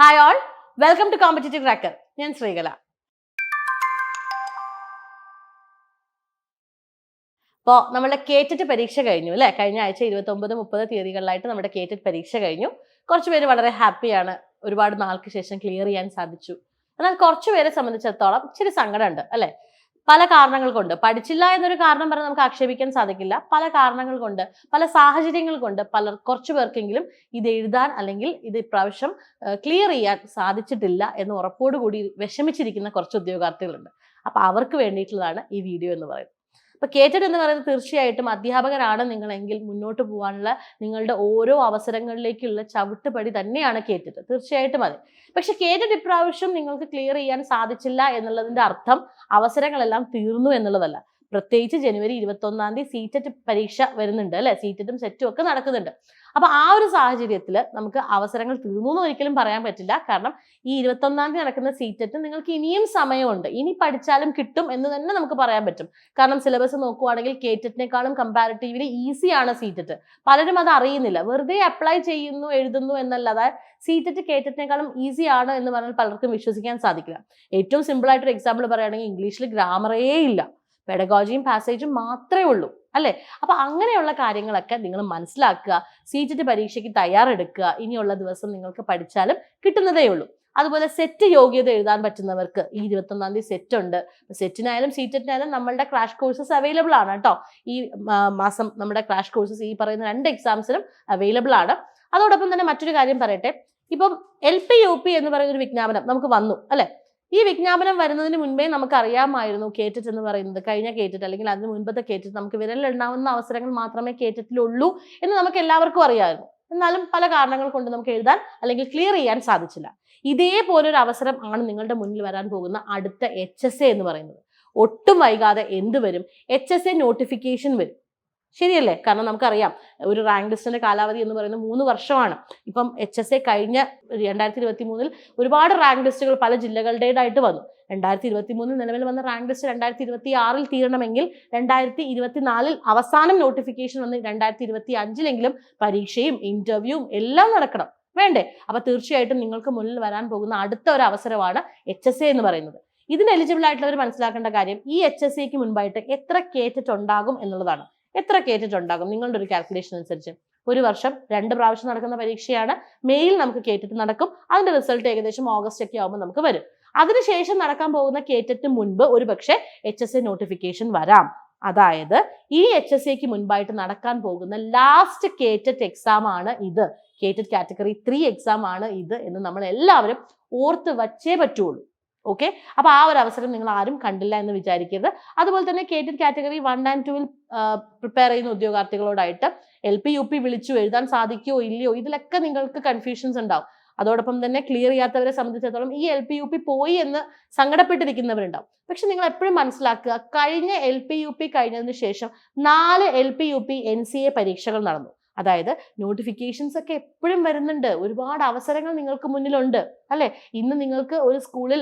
Hi all welcome to competitive cracker ഞാൻ ശ്രീകല. അപ്പോൾ നമ്മുടെ കേറ്ററ്റ് പരീക്ഷ കഴിഞ്ഞു അല്ലേ? കഴിഞ്ഞ ആഴ്ച ഇരുപത്തി ഒമ്പത് മുപ്പത് തീയതികളിലായിട്ട് നമ്മുടെ കേറ്ററ്റ് പരീക്ഷ കഴിഞ്ഞു. കുറച്ച് പേര് വളരെ ഹാപ്പിയാണ് ഒരുപാട് നാൾക്ക് ശേഷം ക്ലിയർ ചെയ്യാൻ സാധിച്ചു. എന്നാൽ കുറച്ചുപേരെ സംബന്ധിച്ചിടത്തോളം ഇച്ചിരി സങ്കടമുണ്ട് അല്ലേ? പല കാരണങ്ങൾ കൊണ്ട്. പഠിച്ചില്ല എന്നൊരു കാരണം പറഞ്ഞ് നമുക്ക് ആക്ഷേപിക്കാൻ സാധിക്കില്ല. പല കാരണങ്ങൾ കൊണ്ട് പല സാഹചര്യങ്ങൾ കൊണ്ട് പലർ കുറച്ചു പേർക്കെങ്കിലും ഇത് എഴുതാൻ അല്ലെങ്കിൽ ഇത് ഇപ്രാവശ്യം ക്ലിയർ ചെയ്യാൻ സാധിച്ചിട്ടില്ല എന്ന് ഉറപ്പോടുകൂടി വിഷമിച്ചിരിക്കുന്ന കുറച്ച് ഉദ്യോഗാർത്ഥികളുണ്ട്. അപ്പൊ അവർക്ക് വേണ്ടിയിട്ടുള്ളതാണ് ഈ വീഡിയോ എന്ന് പറയുന്നത്. അപ്പൊ കേറ്റഡ് എന്ന് പറയുന്നത് തീർച്ചയായിട്ടും അധ്യാപകരാണ് നിങ്ങളെങ്കിൽ മുന്നോട്ട് പോകാനുള്ള നിങ്ങളുടെ ഓരോ അവസരങ്ങളിലേക്കുള്ള ചവിട്ടുപടി തന്നെയാണ് കേറ്റഡ് തീർച്ചയായിട്ടും അതെ. പക്ഷെ കേറ്റഡ് ഇപ്രാവശ്യം നിങ്ങൾക്ക് ക്ലിയർ ചെയ്യാൻ സാധിച്ചില്ല എന്നുള്ളതിന്റെ അർത്ഥം അവസരങ്ങളെല്ലാം തീർന്നു എന്നുള്ളതല്ല. പ്രത്യേകിച്ച് ജനുവരി ഇരുപത്തൊന്നാം തീയതി സീറ്ററ്റ് പരീക്ഷ വരുന്നുണ്ട് അല്ലെ? സീറ്ററ്റും സെറ്റും ഒക്കെ നടക്കുന്നുണ്ട്. അപ്പൊ ആ ഒരു സാഹചര്യത്തിൽ നമുക്ക് അവസരങ്ങൾ തീർന്നു എന്ന് ഒരിക്കലും പറയാൻ പറ്റില്ല. കാരണം ഈ ഇരുപത്തൊന്നാം തീയതി നടക്കുന്ന സീറ്ററ്റ് നിങ്ങൾക്ക് ഇനിയും സമയമുണ്ട്. ഇനി പഠിച്ചാലും കിട്ടും എന്ന് തന്നെ നമുക്ക് പറയാൻ പറ്റും. കാരണം സിലബസ് നോക്കുവാണെങ്കിൽ കേറ്ററ്റിനേക്കാളും കമ്പാരിറ്റീവ്ലി ഈസിയാണ് സീറ്ററ്റ് പലരും അത് അറിയുന്നില്ല. വെറുതെ അപ്ലൈ ചെയ്യുന്നു എഴുതുന്നു എന്നല്ലാതെ സീറ്ററ്റ് കേറ്ററ്റിനേക്കാളും ഈസി ആണ് എന്ന് പറഞ്ഞാൽ പലർക്കും വിശ്വസിക്കാൻ സാധിക്കില്ല. ഏറ്റവും സിമ്പിൾ ആയിട്ടൊരു എക്സാമ്പിൾ പറയുകയാണെങ്കിൽ ഇംഗ്ലീഷിൽ ഗ്രാമറേ ഇല്ല. പെഡഗോജിയും പാസേജും മാത്രമേ ഉള്ളൂ അല്ലേ? അപ്പൊ അങ്ങനെയുള്ള കാര്യങ്ങളൊക്കെ നിങ്ങൾ മനസ്സിലാക്കുക സീറ്റിന്റെ പരീക്ഷയ്ക്ക് തയ്യാറെടുക്കുക ഇനിയുള്ള ദിവസം നിങ്ങൾക്ക് പഠിച്ചാലും കിട്ടുന്നതേ ഉള്ളൂ. അതുപോലെ സെറ്റ് യോഗ്യത എഴുതാൻ പറ്റുന്നവർക്ക് ഈ ഇരുപത്തൊന്നാം തീയതി സെറ്റ് ഉണ്ട്. സെറ്റിനായാലും സീറ്ററ്റിനായാലും നമ്മളുടെ ക്രാഷ് കോഴ്സസ് അവൈലബിൾ ആണ് കേട്ടോ. ഈ മാസം നമ്മുടെ ക്രാഷ് കോഴ്സസ് ഈ പറയുന്ന രണ്ട് എക്സാംസിനും അവൈലബിൾ ആണ്. അതോടൊപ്പം തന്നെ മറ്റൊരു കാര്യം പറയട്ടെ. ഇപ്പം എൽ പി യു പി എന്ന് പറയുന്ന ഒരു വിജ്ഞാപനം നമുക്ക് വന്നു അല്ലെ? ഈ വിജ്ഞാപനം വരുന്നതിന് മുൻപേ നമുക്ക് അറിയാമായിരുന്നു കേറ്ററ്റ് എന്ന് പറയുന്നത്. കഴിഞ്ഞ കേറ്ററ്റ് അല്ലെങ്കിൽ അതിന് മുൻപത്തെ കേറ്ററ്റ് നമുക്ക് വിരലിലുണ്ടാവുന്ന അവസരങ്ങൾ മാത്രമേ കേറ്ററ്റിലുള്ളൂ എന്ന് നമുക്ക് എല്ലാവർക്കും അറിയാമായിരുന്നു. എന്നാലും പല കാരണങ്ങൾ കൊണ്ട് നമുക്ക് എഴുതാൻ അല്ലെങ്കിൽ ക്ലിയർ ചെയ്യാൻ സാധിച്ചില്ല. ഇതേപോലൊരു അവസരം ആണ് നിങ്ങളുടെ മുന്നിൽ വരാൻ പോകുന്ന അടുത്ത എച്ച് എന്ന് പറയുന്നത്. ഒട്ടും വൈകാതെ എന്ത് വരും? എച്ച് നോട്ടിഫിക്കേഷൻ വരും. ശരിയല്ലേ? കാരണം നമുക്കറിയാം ഒരു റാങ്ക് ലിസ്റ്റിന്റെ കാലാവധി എന്ന് പറയുന്നത് മൂന്ന് വർഷമാണ്. ഇപ്പം എച്ച് എസ് എ കഴിഞ്ഞ രണ്ടായിരത്തി ഇരുപത്തി മൂന്നിൽ ഒരുപാട് റാങ്ക് ലിസ്റ്റുകൾ പല ജില്ലകളുടേതായിട്ട് വന്നു. രണ്ടായിരത്തി ഇരുപത്തി മൂന്നിൽ നിലവിൽ വന്ന റാങ്ക് ലിസ്റ്റ് രണ്ടായിരത്തി ഇരുപത്തി ആറിൽ തീരണമെങ്കിൽ രണ്ടായിരത്തി ഇരുപത്തിനാലിൽ അവസാനം നോട്ടിഫിക്കേഷൻ വന്ന് രണ്ടായിരത്തി ഇരുപത്തി അഞ്ചിലെങ്കിലും പരീക്ഷയും ഇന്റർവ്യൂവും എല്ലാം നടക്കണം. വേണ്ടേ? അപ്പൊ തീർച്ചയായിട്ടും നിങ്ങൾക്ക് മുന്നിൽ വരാൻ പോകുന്ന അടുത്ത ഒരു അവസരമാണ് എച്ച് എസ് എ എന്ന് പറയുന്നത്. ഇതിന് എലിജിബിൾ ആയിട്ടുള്ളവർ മനസ്സിലാക്കേണ്ട കാര്യം ഈ എച്ച് എസ് എക്ക് മുൻപായിട്ട് എത്ര കേറ്ററ്റ് ഉണ്ടാകും എന്നുള്ളതാണ്. എത്ര കേറ്ററ്റ് ഉണ്ടാകും നിങ്ങളുടെ ഒരു കാൽക്കുലേഷൻ അനുസരിച്ച്. ഒരു വർഷം രണ്ട് പ്രാവശ്യം നടക്കുന്ന പരീക്ഷയാണ്. മെയിൽ നമുക്ക് കേറ്ററ്റ് നടക്കും. അതിന്റെ റിസൾട്ട് ഏകദേശം ഓഗസ്റ്റ് ഒക്കെ ആകുമ്പോൾ നമുക്ക് വരും. അതിനുശേഷം നടക്കാൻ പോകുന്ന കേറ്ററ്റ് മുൻപ് ഒരു പക്ഷേ എച്ച് എസ് എ നോട്ടിഫിക്കേഷൻ വരാം. അതായത് ഈ എച്ച് എസ് എക്ക് മുൻപായിട്ട് നടക്കാൻ പോകുന്ന ലാസ്റ്റ് കേറ്ററ്റ് എക്സാം ആണ് ഇത്. കേറ്റഡ് കാറ്റഗറി ത്രീ എക്സാം ആണ് ഇത് എന്ന് നമ്മൾ എല്ലാവരും ഓർത്ത് വച്ചേ പറ്റുള്ളൂ. ഓക്കെ അപ്പോൾ ആ ഒരു അവസരം നിങ്ങൾ ആരും കണ്ടില്ല എന്ന് വിചാരിക്കരുത്. അതുപോലെ തന്നെ കേറ്റഡ് കാറ്റഗറി വൺ ആൻഡ് ടുവിൽ പ്രിപ്പയർ ചെയ്യുന്ന ഉദ്യോഗാർത്ഥികളോടായിട്ട് എൽ പി യു പി വിളിച്ചു എഴുതാൻ സാധിക്കുമോ ഇല്ലയോ ഇതിലൊക്കെ നിങ്ങൾക്ക് കൺഫ്യൂഷൻസ് ഉണ്ടാവും. അതോടൊപ്പം തന്നെ ക്ലിയർ ചെയ്യാത്തവരെ സംബന്ധിച്ചിടത്തോളം ഈ എൽ പി യു പി പോയി എന്ന് സങ്കടപ്പെട്ടിരിക്കുന്നവരുണ്ടാവും. പക്ഷെ നിങ്ങൾ എപ്പോഴും മനസ്സിലാക്കുക കഴിഞ്ഞ എൽ പി യു പി കഴിഞ്ഞതിന് ശേഷം നാല് L P U P N C A പരീക്ഷകൾ നടന്നു. അതായത് നോട്ടിഫിക്കേഷൻസ് ഒക്കെ എപ്പോഴും വരുന്നുണ്ട്. ഒരുപാട് അവസരങ്ങൾ നിങ്ങൾക്ക് മുന്നിലുണ്ട്. അല്ലെ? ഇന്ന് നിങ്ങൾക്ക് ഒരു സ്കൂളിൽ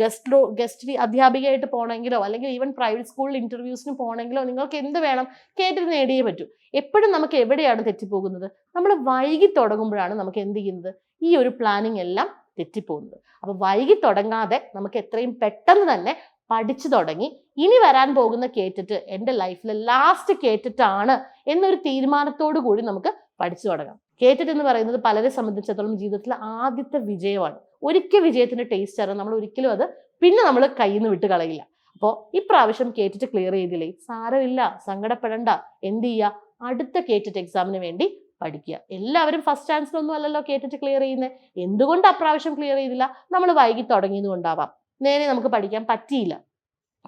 ഗസ്റ്റ് ഗസ്റ്റ് അധ്യാപികയായിട്ട് പോകണമെങ്കിലോ അല്ലെങ്കിൽ ഈവൻ പ്രൈവറ്റ് സ്കൂളിൽ ഇന്റർവ്യൂസിന് പോകണമെങ്കിലോ നിങ്ങൾക്ക് എന്ത് വേണം? കേട്ടിട്ട് നേടിയേ പറ്റൂ. എപ്പോഴും നമുക്ക് എവിടെയാണ് തെറ്റിപ്പോകുന്നത്? നമ്മൾ വൈകി തുടങ്ങുമ്പോഴാണ് നമുക്ക് എന്ത് ചെയ്യുന്നത്? ഈ ഒരു പ്ലാനിങ് എല്ലാം തെറ്റിപ്പോകുന്നത്. അപ്പൊ വൈകി തുടങ്ങാതെ നമുക്ക് എത്രയും പെട്ടെന്ന് തന്നെ പഠിച്ചു തുടങ്ങി. ഇനി വരാൻ പോകുന്ന കേറ്റിട്ട് എന്റെ ലൈഫിലെ ലാസ്റ്റ് കേറ്റിട്ടാണ് എന്നൊരു തീരുമാനത്തോടു കൂടി നമുക്ക് പഠിച്ചു തുടങ്ങാം. കേറ്റിട്ട് എന്ന് പറയുന്നത് പലരെ സംബന്ധിച്ചിടത്തോളം ജീവിതത്തിലെ ആദ്യത്തെ വിജയമാണ്. ഒരിക്കൽ വിജയത്തിന്റെ ടേസ്റ്റ് അറിയാം നമ്മൾ ഒരിക്കലും അത് പിന്നെ നമ്മൾ കയ്യിൽ നിന്ന് വിട്ട് കളയില്ല. അപ്പോൾ ഇപ്രാവശ്യം കേറ്റിട്ട് ക്ലിയർ ചെയ്തില്ലേ? സാരമില്ല സങ്കടപ്പെടണ്ട എന്ത് ചെയ്യുക അടുത്ത കേറ്റിട്ട് എക്സാമിന് വേണ്ടി പഠിക്കുക. എല്ലാവരും ഫസ്റ്റ് ചാൻസിലൊന്നും അല്ലല്ലോ കേട്ടിട്ട് ക്ലിയർ ചെയ്യുന്നത് എന്തുകൊണ്ട് അപ്രാവശ്യം ക്ലിയർ ചെയ്തില്ല? നമ്മൾ വൈകി തുടങ്ങിയത് കൊണ്ടാവാം നേരെ നമുക്ക് പഠിക്കാൻ പറ്റിയില്ല.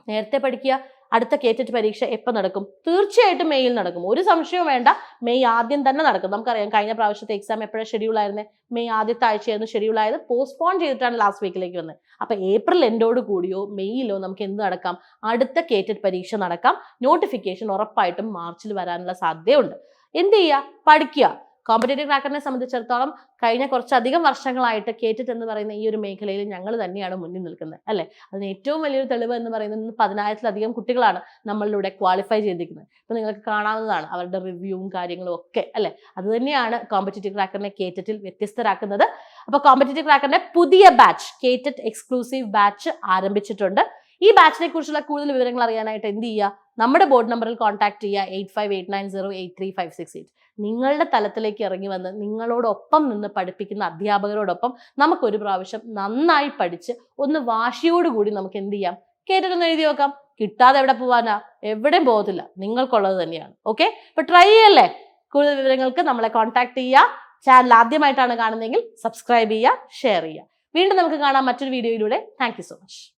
നേരത്തെ പഠിക്കുക അടുത്ത കേറ്ററ്റ് പരീക്ഷ എപ്പോൾ നടക്കും? തീർച്ചയായിട്ടും മെയ്യിൽ നടക്കും. ഒരു സംശയവും വേണ്ട. മെയ് ആദ്യം തന്നെ നടക്കും. നമുക്കറിയാം കഴിഞ്ഞ പ്രാവശ്യത്തെ എക്സാം എപ്പോഴാണ് ഷെഡ്യൂൾ ആയിരുന്നത് മെയ് ആദ്യത്തെ ആഴ്ചയായിരുന്നു ഷെഡ്യൂൾ ആയത്. പോസ്റ്റ്പോൺ ചെയ്തിട്ടാണ് ലാസ്റ്റ് വീക്കിലേക്ക് വന്നത്. അപ്പോൾ ഏപ്രിൽ എൻഡോട് കൂടിയോ മെയ്യിലോ നമുക്ക് എന്ത് നടക്കാം? അടുത്ത കേറ്ററ്റ് പരീക്ഷ നടക്കാം. നോട്ടിഫിക്കേഷൻ ഉറപ്പായിട്ടും മാർച്ചിൽ വരാനുള്ള സാധ്യതയുണ്ട്. എന്ത് ചെയ്യുക? പഠിക്കുക. കോമ്പറ്റേറ്റീവ് ക്രാക്കറിനെ സംബന്ധിച്ചിടത്തോളം കഴിഞ്ഞ കുറച്ചധികം വർഷങ്ങളായിട്ട് കേറ്റിട്ട് എന്ന് പറയുന്ന ഈ ഒരു മേഖലയിൽ ഞങ്ങൾ തന്നെയാണ് മുന്നിൽ നിൽക്കുന്നത് അല്ലെ? അതിന് ഏറ്റവും വലിയൊരു തെളിവ് എന്ന് പറയുന്നത് പതിനായിരത്തിലധികം കുട്ടികളാണ് നമ്മളിലൂടെ ക്വാളിഫൈ ചെയ്തിരിക്കുന്നത്. ഇപ്പൊ നിങ്ങൾക്ക് കാണാവുന്നതാണ് അവരുടെ റിവ്യൂവും കാര്യങ്ങളും ഒക്കെ അല്ലെ? അത് തന്നെയാണ് കോമ്പറ്റേറ്റീവ് ക്രാക്കറിനെ കേറ്ററ്റിൽ വ്യത്യസ്തരാക്കുന്നത്. അപ്പൊ കോമ്പറ്റേറ്റീവ് ക്രാക്കറിന്റെ പുതിയ ബാച്ച് കേറ്ററ്റ് എക്സ്ക്ലൂസീവ് ബാച്ച് ആരംഭിച്ചിട്ടുണ്ട്. ഈ ബാച്ചിനെ കുറിച്ചുള്ള കൂടുതൽ വിവരങ്ങൾ അറിയാനായിട്ട് എന്ത് ചെയ്യുക? നമ്മുടെ ബോർഡ് നമ്പറിൽ കോൺടാക്ട് ചെയ്യുക eight five eight nine zero eight three five six eight നിങ്ങളുടെ തലത്തിലേക്ക് ഇറങ്ങി വന്ന് നിങ്ങളോടൊപ്പം നിന്ന് പഠിപ്പിക്കുന്ന അധ്യാപകരോടൊപ്പം നമുക്കൊരു പ്രാവശ്യം നന്നായി പഠിച്ച് ഒന്ന് വാശിയോടുകൂടി നമുക്ക് എന്ത് ചെയ്യാം? കേട്ടിട്ടൊന്ന് എഴുതി നോക്കാം കിട്ടാതെ എവിടെ പോവാനാ? എവിടെയും പോകത്തില്ല. നിങ്ങൾക്കുള്ളത് തന്നെയാണ്. ഓക്കെ അപ്പൊ ട്രൈ ചെയ്യല്ലേ? കൂടുതൽ വിവരങ്ങൾക്ക് നമ്മളെ കോൺടാക്ട് ചെയ്യുക. ചാനൽ ആദ്യമായിട്ടാണ് കാണുന്നതെങ്കിൽ സബ്സ്ക്രൈബ് ചെയ്യുക ഷെയർ ചെയ്യുക. വീണ്ടും നമുക്ക് കാണാം മറ്റൊരു വീഡിയോയിലൂടെ താങ്ക് സോ മച്ച്